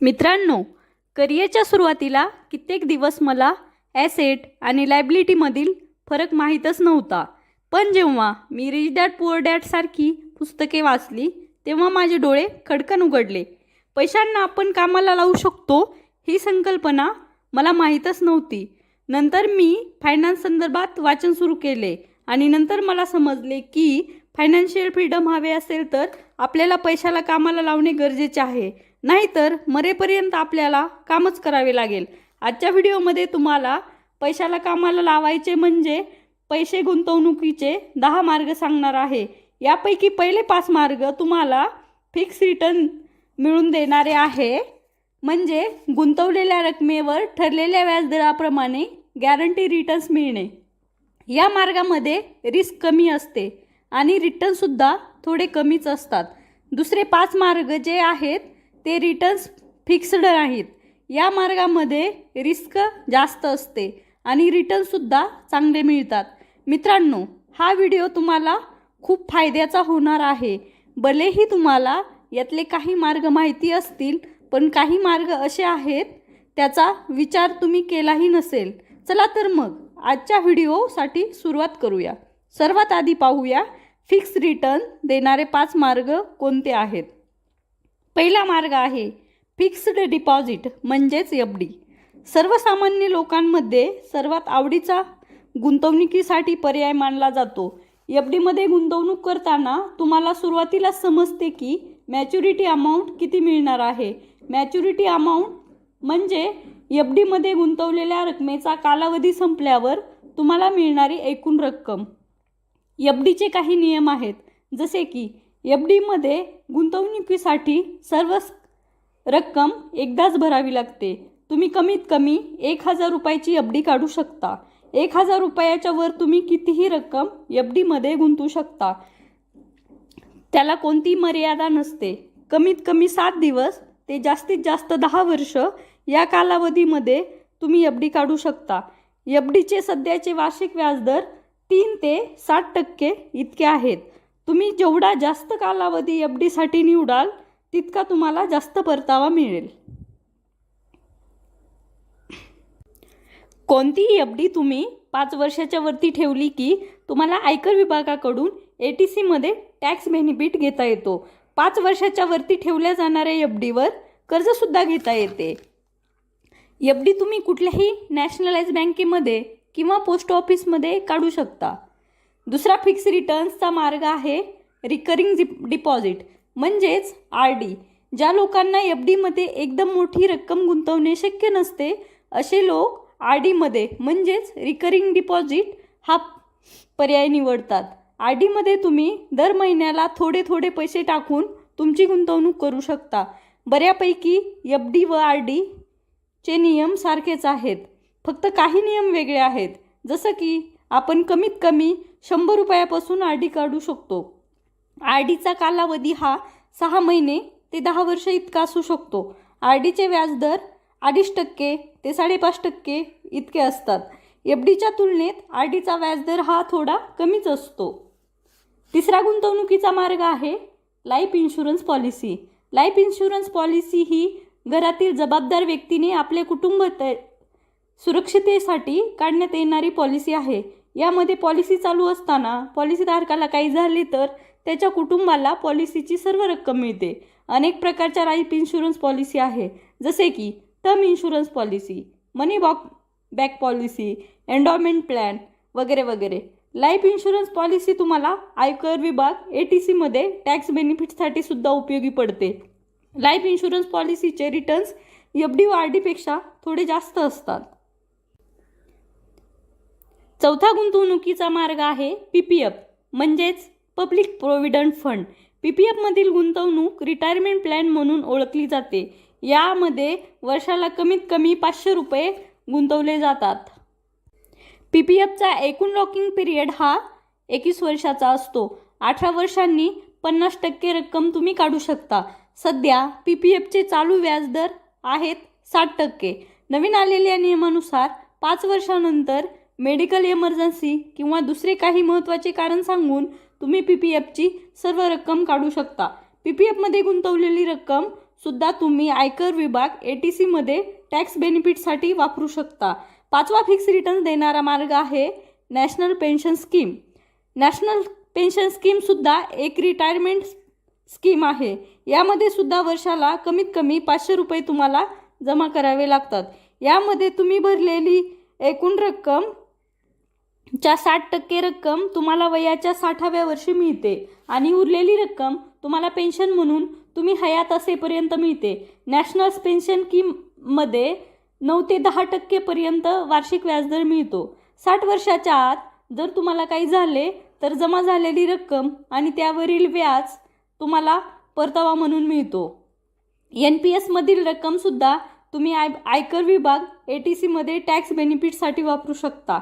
मित्रांनो करिअरच्या सुरुवातीला कित्येक दिवस मला ॲसेट आणि लायबिलिटीमधील फरक माहीतच नव्हता. पण जेव्हा मी रिच डॅड पुअर डॅडसारखी पुस्तके वाचली तेव्हा माझे डोळे खडकन उघडले. पैशांना आपण कामाला लावू शकतो ही संकल्पना मला माहीतच नव्हती. नंतर मी फायनान्स संदर्भात वाचन सुरू केले आणि नंतर मला समजले की फायनान्शियल फ्रीडम हवे असेल तर आपल्याला पैशाला कामाला लावणे गरजेचे आहे. नाहीतर मरेपर्यंत आपल्याला कामच करावे लागेल. आजच्या व्हिडिओमध्ये तुम्हाला पैशाला कामाला लावायचे म्हणजे पैसे गुंतवणुकीचे दहा मार्ग सांगणार आहे. यापैकी पहिले पाच मार्ग तुम्हाला फिक्स रिटर्न मिळून देणारे आहे. म्हणजे गुंतवलेल्या रकमेवर ठरलेल्या व्याजदराप्रमाणे गॅरंटी रिटर्न्स मिळणे. या मार्गामध्ये रिस्क कमी असते आणि रिटर्नसुद्धा थोडे कमीच असतात. दुसरे पाच मार्ग जे आहेत ते रिटर्न्स फिक्स्ड नाहीत. या मार्गामध्ये रिस्क जास्त असते आणि रिटर्नसुद्धा चांगले मिळतात. मित्रांनो हा व्हिडिओ तुम्हाला खूप फायद्याचा होणार आहे. भलेही तुम्हाला यातले काही मार्ग माहिती असतील पण काही मार्ग असे आहेत त्याचा विचार तुम्ही केलाही नसेल. चला तर मग आजच्या व्हिडिओसाठी सुरुवात करूया. सर्वात आधी पाहूया फिक्स रिटर्न देणारे पाच मार्ग कोणते आहेत? पहिला मार्ग आहे फिक्स्ड डिपॉझिट म्हणजेच एफ डी. सर्वसामान्य लोकांमध्ये सर्वात आवडीचा गुंतवणुकीसाठी पर्याय मानला जातो. एफ डीमध्ये गुंतवणूक करताना तुम्हाला सुरुवातीला समजते की मॅच्युरिटी अमाऊंट किती मिळणार आहे. मॅच्युरिटी अमाऊंट म्हणजे एफ डीमध्ये गुंतवलेल्या रकमेचा कालावधी संपल्यावर तुम्हाला मिळणारी एकूण रक्कम. एफ डीचे काही नियम आहेत. जसे की एफ डीमध्ये गुंतवणुकीसाठी सर्व रक्कम एकदाच भरावी लागते. तुम्ही कमीत कमी एक हजार रुपयाची एफ डी काढू शकता. एक हजार रुपयाच्या वर तुम्ही कितीही रक्कम एफ डीमध्ये गुंतवू शकता. त्याला कोणती मर्यादा नसते. कमीत कमी सात दिवस ते जास्तीत जास्त दहा वर्ष या कालावधीमध्ये तुम्ही एफ डी काढू शकता. एफ डीचे सध्याचे वार्षिक व्याजदर तीन ते सात टक्के इतके आहेत. तुम्ही जेवढा जास्त कालावधी एफ डीसाठी निवडाल तितका तुम्हाला जास्त परतावा मिळेल. कोणतीही एफ डी तुम्ही पाच वर्षाच्या वरती ठेवली की तुम्हाला आयकर विभागाकडून ए टी सीमध्ये टॅक्स बेनिफिट घेता येतो. पाच वर्षाच्या वरती ठेवल्या जाणाऱ्या एफ डीवर कर्जसुद्धा घेता येते. एफ डी तुम्ही कुठल्याही नॅशनलाइज बँकेमध्ये किंवा पोस्ट ऑफिसमध्ये काढू शकता. दुसरा फिक्स रिटर्न्सचा मार्ग आहे रिकरिंग डि डिपॉझिट म्हणजेच आर डी ज्या लोकांना एफ डीमध्ये एकदम मोठी रक्कम गुंतवणे शक्य नसते असे लोक आर डीमध्ये म्हणजेच रिकरिंग डिपॉझिट हा पर्याय निवडतात. आर डीमध्ये तुम्ही दर महिन्याला थोडे थोडे पैसे टाकून तुमची गुंतवणूक करू शकता. बऱ्यापैकी एफ डी व आर डीचे नियम सारखेच आहेत. फक्त काही नियम वेगळे आहेत. जसं की आपण कमीत कमी शंभर रुपयापासून आर डी काढू शकतो. आर डीचा कालावधी हा सहा महिने ते दहा वर्ष इतका असू शकतो. आर डीचे व्याजदर अडीच टक्के ते साडेपाच टक्के इतके असतात. एफ डीच्या तुलनेत आर डीचा व्याजदर हा थोडा कमीच असतो. तिसरा गुंतवणुकीचा मार्ग आहे life insurance policy. Life insurance policy ही घरातील जबाबदार व्यक्तीने आपले कुटुंब सुरक्षितेसाठी काढण्यात येणारी पॉलिसी आहे. यामध्ये पॉलिसी चालू असताना पॉलिसीधारकाला काही झाले तर त्याच्या कुटुंबाला पॉलिसीची सर्व रक्कम मिळते. अनेक प्रकारच्या लाईफ इन्शुरन्स पॉलिसी आहे. जसे की term insurance policy money back back policy endowment plan वगैरे वगैरे. लाईफ इन्शुरन्स पॉलिसी तुम्हाला आयकर विभाग ए टी सीमध्ये टॅक्स बेनिफिटसाठी सुद्धा उपयोगी पडते. लाईफ इन्शुरन्स पॉलिसीचे returns F D O R डीपेक्षा थोडे जास्त असतात. चौथा गुंतवणुकीचा मार्ग आहे पी पी एफ म्हणजेच public provident fund. P P एफमधील गुंतवणूक रिटायरमेंट प्लॅन म्हणून ओळखली जाते. यामध्ये वर्षाला कमीत कमी पाचशे रुपये गुंतवले जातात. पी पी एफचा एकूण लॉकिंग पिरियड हा एकवीस वर्षाचा असतो. अठरा वर्षांनी पन्नास टक्के रक्कम तुम्ही काढू शकता. सध्या पी पी एफचे चालू व्याजदर आहेत साठ टक्के. नवीन आलेल्या नियमानुसार पाच वर्षानंतर मेडिकल इमर्जन्सी किंवा दुसरे काही महत्त्वाचे कारण सांगून तुम्ही पी पी एफची सर्व रक्कम काढू शकता. पी पी एफमध्ये गुंतवलेली रक्कम सुद्धा तुम्ही आयकर विभाग ए टी सीमध्ये टॅक्स बेनिफिटसाठी वापरू शकता. पाचवा फिक्स रिटर्न देणारा मार्ग आहे national pension scheme. National pension स्कीमसुद्धा एक रिटायरमेंट स्कीम आहे. यामध्ये सुद्धा वर्षाला कमीत कमी पाचशे रुपये तुम्हाला जमा करावे लागतात. यामध्ये तुम्ही भरलेली एकूण रक्कम च्या साठ टक्के रक्कम तुम्हाला वयाच्या साठाव्या वर्षी मिळते आणि उरलेली रक्कम तुम्हाला पेन्शन म्हणून तुम्ही हयात असेपर्यंत मिळते. नॅशनल पेन्शन स्कीममध्ये नऊ ते दहा टक्केपर्यंत वार्षिक व्याजदर मिळतो. साठ वर्षाच्या आत जर तुम्हाला काही झाले तर जमा झालेली रक्कम आणि त्यावरील व्याज तुम्हाला परतावा म्हणून मिळतो. एन पी एसमधील रक्कमसुद्धा तुम्ही आय आयकर विभाग ए टी सीमध्ये टॅक्स बेनिफिटसाठी वापरू शकता.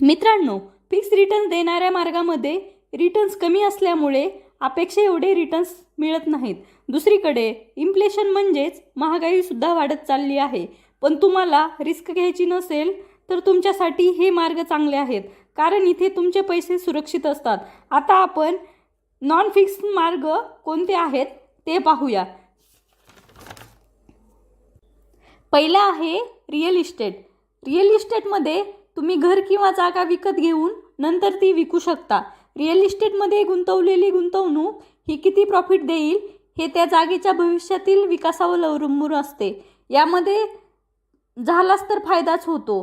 मित्रांनो फिक्स रिटर्न देणाऱ्या मार्गामध्ये रिटर्न्स कमी असल्यामुळे अपेक्षा एवढे रिटर्न्स मिळत नाहीत. दुसरीकडे इन्फ्लेशन म्हणजेच महागाईसुद्धा वाढत चालली आहे. पण तुम्हाला रिस्क घ्यायची नसेल तर तुमच्यासाठी हे मार्ग चांगले आहेत. कारण इथे तुमचे पैसे सुरक्षित असतात. आता आपण नॉन फिक्स मार्ग कोणते आहेत ते पाहूया. पहिला आहे रिअल इस्टेट रिअल इस्टेटमध्ये तुम्ही घर किंवा जागा विकत घेऊन नंतर ती विकू शकता. रिअल इस्टेटमध्ये गुंतवलेली गुंतवणूक ही किती प्रॉफिट देईल हे त्या जागेच्या भविष्यातील विकासावर अवलंबून असते. यामध्ये झालाच तर फायदाच होतो.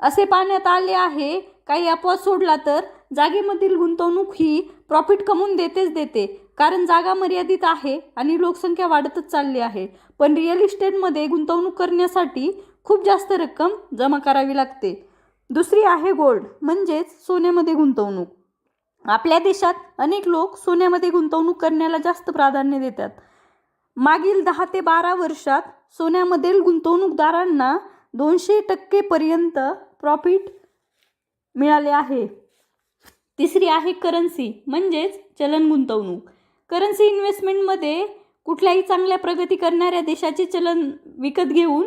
असे पाहण्यात आले आहे काही अपवाद सोडला तर जागेमधील गुंतवणूक ही प्रॉफिट कमवून देतेच देते. कारण जागा मर्यादित आहे आणि लोकसंख्या वाढतच चालली आहे. पण रिअल इस्टेटमध्ये गुंतवणूक करण्यासाठी खूप जास्त रक्कम जमा करावी लागते. दुसरी आहे गोल्ड म्हणजेच सोन्यामध्ये गुंतवणूक. आपल्या देशात अनेक लोक सोन्यामध्ये गुंतवणूक करण्याला जास्त प्राधान्य देतात. मागील दहा ते बारा वर्षात सोन्यामधील गुंतवणूकदारांना दोनशे टक्केपर्यंत प्रॉफिट मिळाले आहे. तिसरी आहे करन्सी म्हणजेच चलन गुंतवणूक. करन्सी इन्व्हेस्टमेंटमध्ये कुठल्याही चांगल्या प्रगती करणाऱ्या देशाचे चलन विकत घेऊन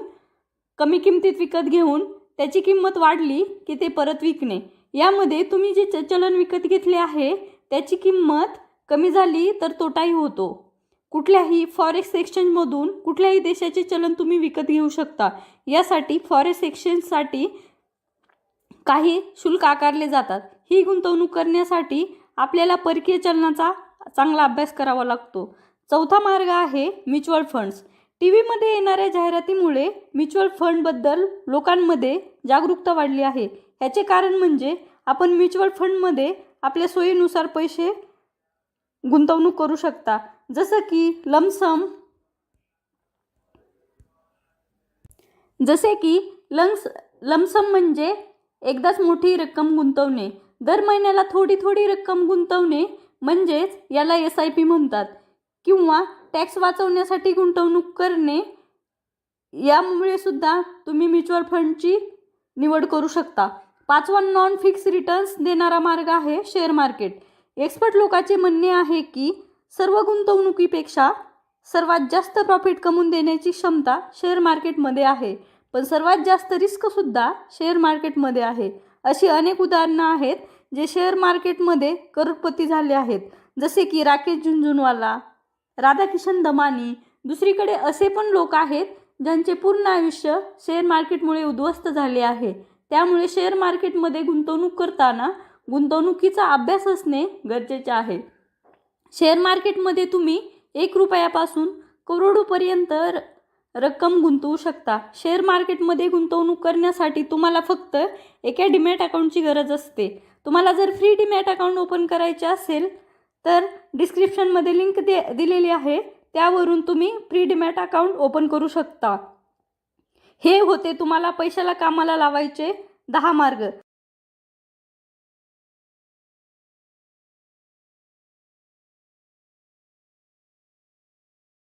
कमी किमतीत विकत घेऊन त्याची किंमत वाढली की ते परत विकणे. यामध्ये तुम्ही जे च चलन विकत घेतले आहे त्याची किंमत कमी झाली तर तोटाही होतो. कुठल्याही फॉरेक्स एक्सचेंजमधून कुठल्याही देशाचे चलन तुम्ही विकत घेऊ शकता. यासाठी फॉरेक्स एक्सचेंजसाठी काही शुल्क आकारले जातात. ही गुंतवणूक करण्यासाठी आपल्याला परकीय चलनाचा चांगला अभ्यास करावा लागतो. चौथा मार्ग आहे म्युच्युअल फंड्स टी व्हीमध्ये येणाऱ्या जाहिरातीमुळे म्युच्युअल फंडबद्दल लोकांमध्ये जागरूकता वाढली आहे. ह्याचे कारण म्हणजे आपण म्युच्युअल फंडमध्ये आपल्या सोयीनुसार पैसे गुंतवणूक करू शकता. जसं की लमसम जसे की लंग्स लमसम म्हणजे एकदाच मोठी रक्कम गुंतवणे. दर महिन्याला थोडी थोडी रक्कम गुंतवणे म्हणजेच याला एस आय पी म्हणतात. किंवा टॅक्स वाचवण्यासाठी गुंतवणूक करणे यामुळे सुद्धा तुम्ही म्युच्युअल फंडची निवड करू शकता. पाचवा नॉन फिक्स रिटर्न्स देणारा मार्ग आहे शेअर मार्केट एक्सपर्ट लोकांचे म्हणणे आहे की सर्व गुंतवणुकीपेक्षा सर्वात जास्त प्रॉफिट कमवून देण्याची क्षमता शेअर मार्केटमध्ये आहे. पण सर्वात जास्त रिस्कसुद्धा शेअर मार्केटमध्ये आहे. अशी अनेक उदाहरणं आहेत जे शेअर मार्केटमध्ये करोडपती झाले आहेत. जसे की राकेश झुंझुनवाला राधाकिशन दमानी दुसरीकडे असे पण लोक आहेत ज्यांचे पूर्ण आयुष्य शेअर मार्केटमुळे उद्ध्वस्त झाले आहे. त्यामुळे शेअर मार्केटमध्ये गुंतवणूक करताना गुंतवणुकीचा अभ्यास असणे गरजेचे आहे. शेअर मार्केटमध्ये तुम्ही एक रुपयापासून करोडोपर्यंत रक्कम गुंतवू शकता. शेअर मार्केटमध्ये गुंतवणूक करण्यासाठी तुम्हाला फक्त एका डिमॅट अकाउंटची गरज असते. तुम्हाला जर फ्री डिमॅट अकाउंट ओपन करायचे असेल तर डिस्क्रिप्शनमध्ये लिंक दे दिलेली आहे. त्यावरून तुम्ही फ्री डिमॅट अकाउंट ओपन करू शकता. हे होते तुम्हाला पैशाला कामाला लावायचे दहा मार्ग.